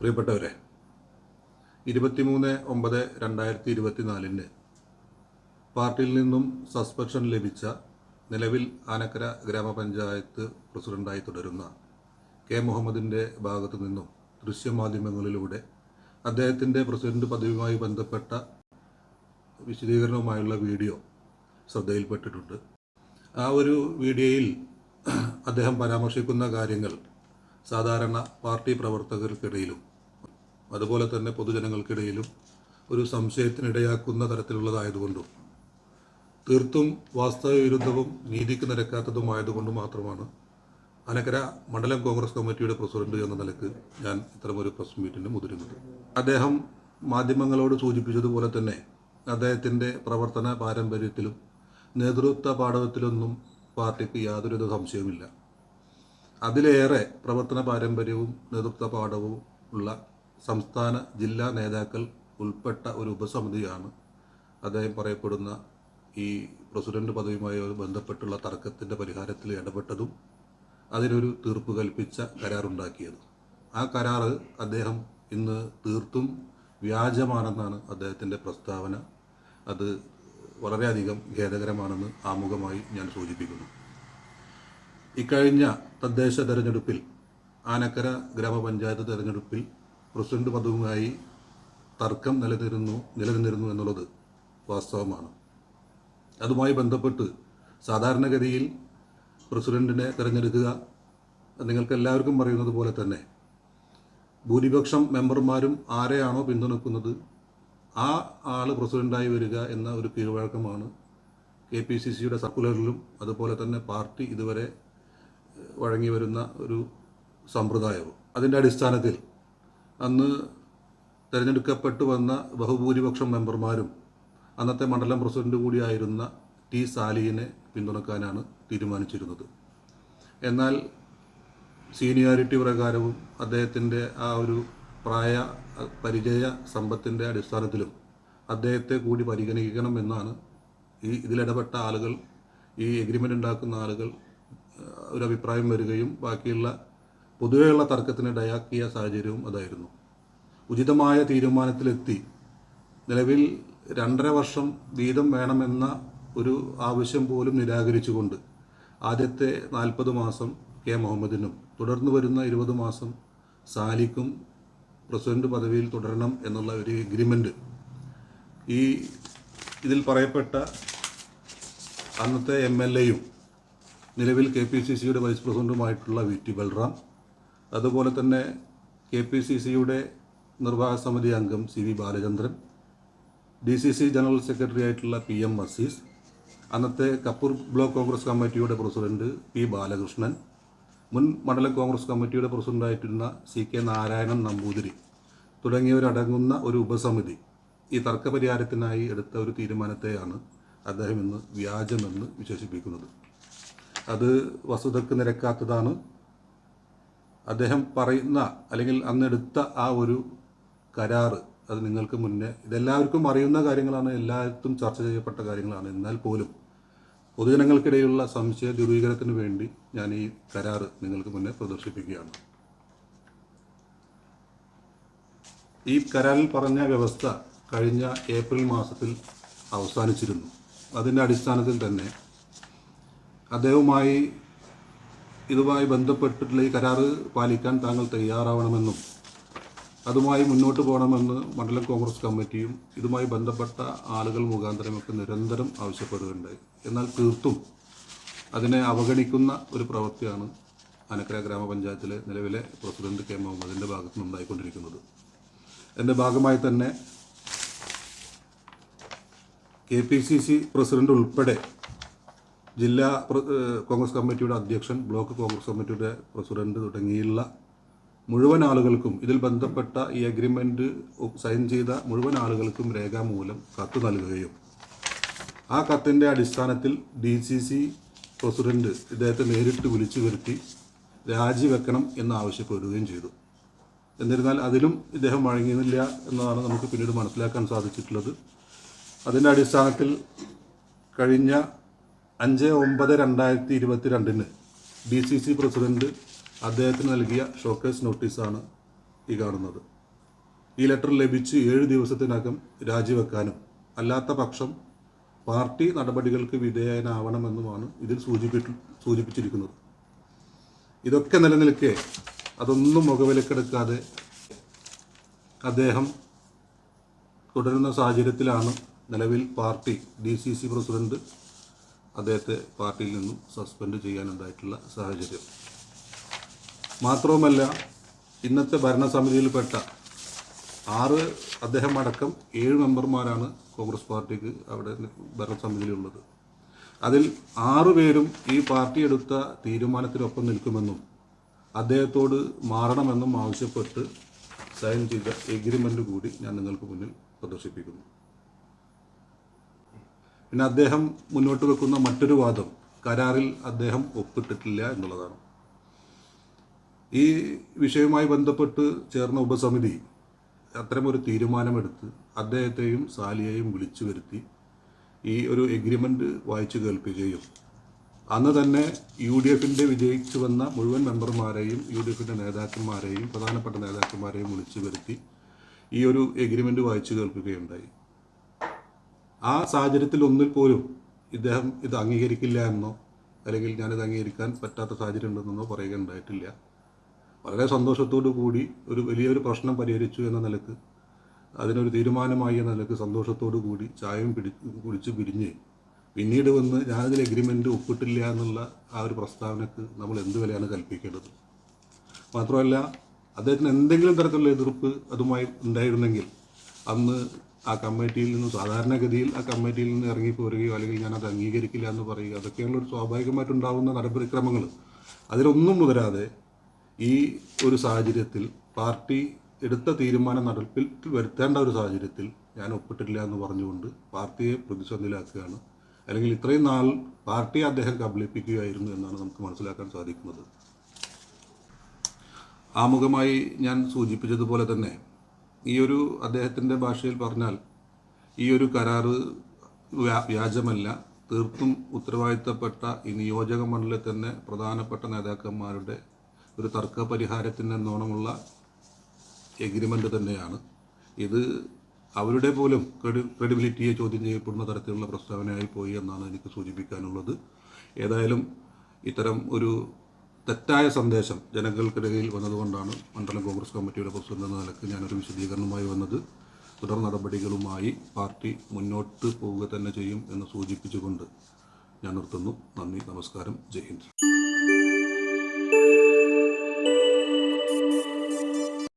പ്രിയപ്പെട്ടവരെ ഇരുപത്തിമൂന്ന് ഒമ്പത് രണ്ടായിരത്തി ഇരുപത്തിനാലിന് പാർട്ടിയിൽ നിന്നും സസ്പെൻഷൻ ലഭിച്ച നിലവിൽ ആനക്കര ഗ്രാമപഞ്ചായത്ത് പ്രസിഡന്റായി തുടരുന്ന കെ മുഹമ്മദിന്റെ ഭാഗത്തു നിന്നും ദൃശ്യമാധ്യമങ്ങളിലൂടെ അദ്ദേഹത്തിന്റെ പ്രസിഡന്റ് പദവിയുമായി ബന്ധപ്പെട്ട വിശദീകരണവുമായുള്ള വീഡിയോ ശ്രദ്ധയിൽപ്പെട്ടിട്ടുണ്ട്. ആ ഒരു വീഡിയോയിൽ അദ്ദേഹം പരാമർശിക്കുന്ന കാര്യങ്ങൾ സാധാരണ പാർട്ടി പ്രവർത്തകർക്കിടയിലും അതുപോലെ തന്നെ പൊതുജനങ്ങൾക്കിടയിലും ഒരു സംശയത്തിനിടയാക്കുന്ന തരത്തിലുള്ളതായതുകൊണ്ടും തീർത്തും വാസ്തവവിരുദ്ധവും നീതിക്ക് നിരക്കാത്തതുമായതുകൊണ്ട് മാത്രമാണ് അനക്കര മണ്ഡലം കോൺഗ്രസ് കമ്മിറ്റിയുടെ പ്രസിഡന്റ് എന്ന നിലയ്ക്ക് ഞാൻ ഇത്തരമൊരു പ്രസ് മീറ്റിന് മുതിരുന്നത്. അദ്ദേഹം മാധ്യമങ്ങളോട് സൂചിപ്പിച്ചതുപോലെ തന്നെ അദ്ദേഹത്തിന്റെ പ്രവർത്തന പാരമ്പര്യത്തിലും നേതൃത്വ പാഠവത്തിലൊന്നും പാർട്ടിക്ക് യാതൊരുവിധ സംശയവുമില്ല. അതിലേറെ പ്രവർത്തന പാരമ്പര്യവും നേതൃത്വ പാഠവും ഉള്ള സംസ്ഥാന ജില്ലാ നേതാക്കൾ ഉൾപ്പെട്ട ഒരു ഉപസമിതിയാണ് അദ്ദേഹം പറയപ്പെടുന്ന ഈ പ്രസിഡന്റ് പദവിയുമായി ബന്ധപ്പെട്ടുള്ള തർക്കത്തിന്റെ പരിഹാരത്തിൽ ഇടപെട്ടതും അതിനൊരു തീർപ്പ് കൽപ്പിച്ച കരാറുണ്ടാക്കിയത്. ആ കരാറ് അദ്ദേഹം ഇന്ന് തീർത്തും വ്യാജമാണെന്നാണ് അദ്ദേഹത്തിന്റെ പ്രസ്താവന. അത് വളരെയധികം ഖേദകരമാണെന്ന് ആമുഖമായി ഞാൻ സൂചിപ്പിക്കുന്നു. ഇക്കഴിഞ്ഞ തദ്ദേശ തെരഞ്ഞെടുപ്പിൽ ആനക്കര ഗ്രാമപഞ്ചായത്ത് തെരഞ്ഞെടുപ്പിൽ പ്രസിഡന്റ് പദവുമായി തർക്കം നിലനിരുന്നു നിലനിന്നിരുന്നു എന്നുള്ളത് വാസ്തവമാണ്. അതുമായി ബന്ധപ്പെട്ട് സാധാരണഗതിയിൽ പ്രസിഡന്റിനെ തിരഞ്ഞെടുക്കുക നിങ്ങൾക്ക് എല്ലാവർക്കും പറയുന്നത് പോലെ തന്നെ ഭൂരിപക്ഷം മെമ്പർമാരും ആരെയാണോ പിന്തുണക്കുന്നത് ആ ആൾ പ്രസിഡന്റായി വരിക എന്ന ഒരു കീഴ്വഴക്കമാണ് കെ പി സി സിയുടെ സർക്കുലറിലും അതുപോലെ തന്നെ പാർട്ടി ഇതുവരെ വഴങ്ങി വരുന്ന ഒരു സമ്പ്രദായവും. അതിന്റെ അടിസ്ഥാനത്തിൽ അന്ന് തിരഞ്ഞെടുക്കപ്പെട്ടു വന്ന ബഹുഭൂരിപക്ഷം മെമ്പർമാരും അന്നത്തെ മണ്ഡലം പ്രസിഡന്റ് കൂടിയായിരുന്ന ടി സാലിഹിനെ പിന്തുണക്കാനാണ് തീരുമാനിച്ചിരുന്നത്. എന്നാൽ സീനിയോറിറ്റി പ്രകാരവും അദ്ദേഹത്തിന്റെ ആ ഒരു പ്രായ പരിചയ സമ്പത്തിന്റെ അടിസ്ഥാനത്തിലും അദ്ദേഹത്തെ കൂടി പരിഗണിക്കണം എന്നാണ് ഈ ഇതിലിടപെട്ട ആളുകൾ ഈ എഗ്രിമെന്റ് ഉണ്ടാക്കുന്ന ആളുകൾ ഒരു അഭിപ്രായം വരികയും ബാക്കിയുള്ള പൊതുവെയുള്ള തർക്കത്തിന് ഡയാക്കിയ സാഹചര്യവും അതായിരുന്നു. ഉചിതമായ തീരുമാനത്തിലെത്തി. നിലവിൽ രണ്ടര വർഷം വീതം വേണമെന്ന ഒരു ആവശ്യം പോലും നിരാകരിച്ചുകൊണ്ട് ആദ്യത്തെ നാൽപ്പത് മാസം കെ മുഹമ്മദിനും തുടർന്ന് വരുന്ന ഇരുപത് മാസം സാലിക്കും പ്രസിഡന്റ് പദവിയിൽ തുടരണം എന്നുള്ള ഒരു എഗ്രിമെന്റ് ഈ ഇതിൽ പറയപ്പെട്ട അന്നത്തെ എം എൽ എയും നിലവിൽ കെ പി സി സിയുടെ വൈസ് പ്രസിഡന്റുമായിട്ടുള്ള വി ടി ബൽറാം അതുപോലെ തന്നെ കെ പി സി സിയുടെ നിർവാഹക സമിതി അംഗം C V Balachandran D C C general secretary ആയിട്ടുള്ള പി എം അസീസ് അന്നത്തെ കപ്പൂർ ബ്ലോക്ക് കോൺഗ്രസ് കമ്മിറ്റിയുടെ പ്രസിഡന്റ് പി ബാലകൃഷ്ണൻ മുൻ മണ്ഡല കോൺഗ്രസ് കമ്മിറ്റിയുടെ പ്രസിഡന്റായിരുന്ന സി കെ നാരായണൻ നമ്പൂതിരി തുടങ്ങിയവരടങ്ങുന്ന ഒരു ഉപസമിതി ഈ തർക്കപരിഹാരത്തിനായി എടുത്ത ഒരു തീരുമാനത്തെയാണ് അദ്ദേഹം ഇന്ന് വ്യാജമെന്ന് വിശേഷിപ്പിക്കുന്നത്. അത് വസ്തുതക്ക് നിരക്കാത്തതാണ്. അദ്ദേഹം പറയുന്ന അല്ലെങ്കിൽ അന്നെടുത്ത ആ ഒരു കരാറ് അത് നിങ്ങൾക്ക് മുന്നേ ഇതെല്ലാവർക്കും അറിയുന്ന കാര്യങ്ങളാണ് എല്ലായിടത്തും ചർച്ച ചെയ്യപ്പെട്ട കാര്യങ്ങളാണ്. എന്നാൽ പോലും പൊതുജനങ്ങൾക്കിടയിലുള്ള സംശയ ദൂരീകരണത്തിന് വേണ്ടി ഞാൻ ഈ കരാറ് നിങ്ങൾക്ക് മുന്നേ പ്രദർശിപ്പിക്കുകയാണ്. ഈ കരാറിൽ പറഞ്ഞ വ്യവസ്ഥ കഴിഞ്ഞ ഏപ്രിൽ മാസത്തിൽ അവസാനിച്ചിരുന്നു. അതിന്റെ അടിസ്ഥാനത്തിൽ തന്നെ അദ്ദേഹവുമായി ഇതുമായി ബന്ധപ്പെട്ടിട്ടുള്ള ഈ കരാറ് പാലിക്കാൻ താങ്കൾ തയ്യാറാവണമെന്നും അതുമായി മുന്നോട്ട് പോകണമെന്ന് മണ്ഡലം കോൺഗ്രസ് കമ്മിറ്റിയും ഇതുമായി ബന്ധപ്പെട്ട ആളുകൾ മുഖാന്തരമൊക്കെ നിരന്തരം ആവശ്യപ്പെടുകയുണ്ടായി എന്നാൽ തീർത്തും അതിനെ അവഗണിക്കുന്ന ഒരു പ്രവൃത്തിയാണ് അനക്കര ഗ്രാമപഞ്ചായത്തിലെ നിലവിലെ പ്രസിഡന്റ് കെ മുഹമ്മദിന്റെ ഭാഗത്തു നിന്നുണ്ടായിക്കൊണ്ടിരിക്കുന്നത്. എന്റെ ഭാഗമായി തന്നെ K P C C president ഉൾപ്പെടെ ജില്ലാ കോൺഗ്രസ് കമ്മിറ്റിയുടെ അധ്യക്ഷൻ ബ്ലോക്ക് കോൺഗ്രസ് കമ്മിറ്റിയുടെ പ്രസിഡന്റ് തുടങ്ങിയുള്ള മുഴുവൻ ആളുകൾക്കും ഇതിൽ ബന്ധപ്പെട്ട ഈ അഗ്രിമെന്റ് സൈൻ ചെയ്ത മുഴുവൻ ആളുകൾക്കും രേഖാമൂലം കത്ത് നൽകുകയും ആ കത്തിന്റെ അടിസ്ഥാനത്തിൽ ഡി സി സി പ്രസിഡന്റ് ഇദ്ദേഹത്തെ നേരിട്ട് വിളിച്ചു വരുത്തി രാജിവെക്കണം എന്ന് ആവശ്യപ്പെടുകയും ചെയ്തു. എന്നിരുന്നാൽ അതിലും ഇദ്ദേഹം വഴങ്ങിയില്ല എന്നതാണ് നമുക്ക് പിന്നീട് മനസ്സിലാക്കാൻ സാധിച്ചിട്ടുള്ളത്. അതിന്റെ അടിസ്ഥാനത്തിൽ കഴിഞ്ഞ അഞ്ച് ഒമ്പത് രണ്ടായിരത്തി ഇരുപത്തി രണ്ടിന് ഡി സി സി പ്രസിഡന്റ് അദ്ദേഹത്തിന് നൽകിയ ഷോക്കേസ് നോട്ടീസാണ് ഈ കാണുന്നത്. ഈ ലെറ്റർ ലഭിച്ച് ഏഴ് ദിവസത്തിനകം രാജിവെക്കാനും അല്ലാത്ത പക്ഷം പാർട്ടി നടപടികൾക്ക് വിധേയനാവണമെന്നുമാണ് ഇതിൽ സൂചിപ്പിച്ചു സൂചിപ്പിച്ചിരിക്കുന്നത്. ഇതൊക്കെ നിലനിൽക്കെ അതൊന്നും മുഖവിലക്കെടുക്കാതെ അദ്ദേഹം തുടരുന്ന സാഹചര്യത്തിലാണ് നിലവിൽ party D C C president അദ്ദേഹത്തെ പാർട്ടിയിൽ നിന്നും സസ്പെൻഡ് ചെയ്യാനുണ്ടായിട്ടുള്ള സാഹചര്യം. മാത്രവുമല്ല ഇന്നത്തെ ഭരണസമിതിയിൽപ്പെട്ട ആറ് അദ്ദേഹം അടക്കം ഏഴ് മെമ്പർമാരാണ് കോൺഗ്രസ് പാർട്ടിക്ക് അവിടെ ഭരണസമിതിയിലുള്ളത്. അതിൽ ആറ് പേരും ഈ പാർട്ടി എടുത്ത തീരുമാനത്തിനൊപ്പം നിൽക്കുമെന്നും അദ്ദേഹത്തോട് മാറണമെന്നും ആവശ്യപ്പെട്ട് സൈൻ ചെയ്ത എഗ്രിമെന്റ് കൂടി ഞാൻ നിങ്ങൾക്ക് മുന്നിൽ പ്രദർശിപ്പിക്കുന്നു. പിന്നെ അദ്ദേഹം മുന്നോട്ട് വെക്കുന്ന മറ്റൊരു വാദം കരാറിൽ അദ്ദേഹം ഒപ്പിട്ടിട്ടില്ല എന്നുള്ളതാണ്. ഈ വിഷയവുമായി ബന്ധപ്പെട്ട് ചേർന്ന ഉപസമിതി അത്തരമൊരു തീരുമാനമെടുത്ത് അദ്ദേഹത്തെയും സാലിയെയും വിളിച്ചു വരുത്തി ഈ ഒരു എഗ്രിമെന്റ് വായിച്ചു കേൾപ്പിക്കുകയും അന്ന് തന്നെ യു ഡി എഫിന്റെ വിജയിച്ചു വന്ന മുഴുവൻ മെമ്പർമാരെയും യു ഡി എഫിന്റെ നേതാക്കന്മാരെയും പ്രധാനപ്പെട്ട നേതാക്കന്മാരെയും വിളിച്ചു വരുത്തി ഈ ഒരു എഗ്രിമെന്റ് വായിച്ചു കേൾപ്പിക്കുകയുണ്ടായി. ആ സാഹചര്യത്തിൽ ഒന്നിൽ പോലും ഇദ്ദേഹം ഇത് അംഗീകരിക്കില്ല എന്നോ അല്ലെങ്കിൽ ഞാനിത് അംഗീകരിക്കാൻ പറ്റാത്ത സാഹചര്യം ഉണ്ടെന്നോ പറയുകയുണ്ടായിട്ടില്ല വളരെ സന്തോഷത്തോടു കൂടി ഒരു വലിയൊരു പ്രശ്നം പരിഹരിച്ചു എന്ന നിലയ്ക്ക് അതിനൊരു തീരുമാനമായി എന്ന നിലയ്ക്ക് സന്തോഷത്തോടു കൂടി ചായയും പിടി കുടിച്ച് പിരിഞ്ഞ് പിന്നീട് വന്ന് ഞാനതിൽ എഗ്രിമെന്റ് ഒപ്പിട്ടില്ല എന്നുള്ള ആ ഒരു പ്രസ്താവനക്ക് നമ്മൾ എന്ത് വിലയാണ് കൽപ്പിക്കേണ്ടത്? മാത്രമല്ല അദ്ദേഹത്തിന് എന്തെങ്കിലും തരത്തിലുള്ള എതിർപ്പ് അതുമായി ഉണ്ടായിരുന്നെങ്കിൽ അന്ന് ആ കമ്മിറ്റിയിൽ നിന്ന് സാധാരണഗതിയിൽ ആ കമ്മിറ്റിയിൽ നിന്ന് ഇറങ്ങിപ്പോരുകയോ അല്ലെങ്കിൽ ഞാൻ അത് അംഗീകരിക്കില്ല എന്ന് പറയുക അതൊക്കെയുള്ള ഒരു സ്വാഭാവികമായിട്ടുണ്ടാകുന്ന നടപടിക്രമങ്ങൾ അതിലൊന്നും മുതരാതെ ഈ ഒരു സാഹചര്യത്തിൽ പാർട്ടി എടുത്ത തീരുമാനം നടപ്പിൽ വരുത്തേണ്ട ഒരു സാഹചര്യത്തിൽ ഞാൻ ഒപ്പിട്ടില്ല എന്ന് പറഞ്ഞുകൊണ്ട് പാർട്ടിയെ പ്രതിസന്ധിയിലാക്കുകയാണ്. അല്ലെങ്കിൽ ഇത്രയും നാൾ പാർട്ടിയെ അദ്ദേഹം കബളിപ്പിക്കുകയായിരുന്നു എന്നാണ് നമുക്ക് മനസ്സിലാക്കാൻ സാധിക്കുന്നത്. ആമുഖമായി ഞാൻ സൂചിപ്പിച്ചതുപോലെ തന്നെ ഈ ഒരു അദ്ദേഹത്തിന്റെ ഭാഷയിൽ പറഞ്ഞാൽ ഈ ഒരു കരാറ് വ്യാജമല്ല. തീർത്തും ഉത്തരവാദിത്തപ്പെട്ട ഈ നിയോജക മണ്ഡലത്തിൽ തന്നെ പ്രധാനപ്പെട്ട നേതാക്കന്മാരുടെ ഒരു തർക്ക പരിഹാരത്തിന് എന്നോണമുള്ള എഗ്രിമെന്റ് തന്നെയാണ്. ഇത് അവരുടെ പോലും ക്രെഡി ക്രെഡിബിലിറ്റിയെ ചോദ്യം ചെയ്യപ്പെടുന്ന തരത്തിലുള്ള പ്രസ്താവനയായി പോയി എന്നാണ് എനിക്ക് സൂചിപ്പിക്കാനുള്ളത്. ഏതായാലും ഇത്തരം ഒരു തെറ്റായ സന്ദേശം ജനങ്ങൾക്കിടയിൽ വന്നതുകൊണ്ടാണ് മണ്ഡലം കോൺഗ്രസ് കമ്മിറ്റിയുടെ പ്രസിഡന്റ് എന്ന നിലയ്ക്ക് ഞാനൊരു വിശദീകരണവുമായി വന്നത്. തുടർ നടപടികളുമായി പാർട്ടി മുന്നോട്ട് പോവുക തന്നെ ചെയ്യും എന്ന് സൂചിപ്പിച്ചുകൊണ്ട് ഞാൻ നിർത്തുന്നു. നന്ദി നമസ്കാരം. ജയ് ഹിന്ദ്.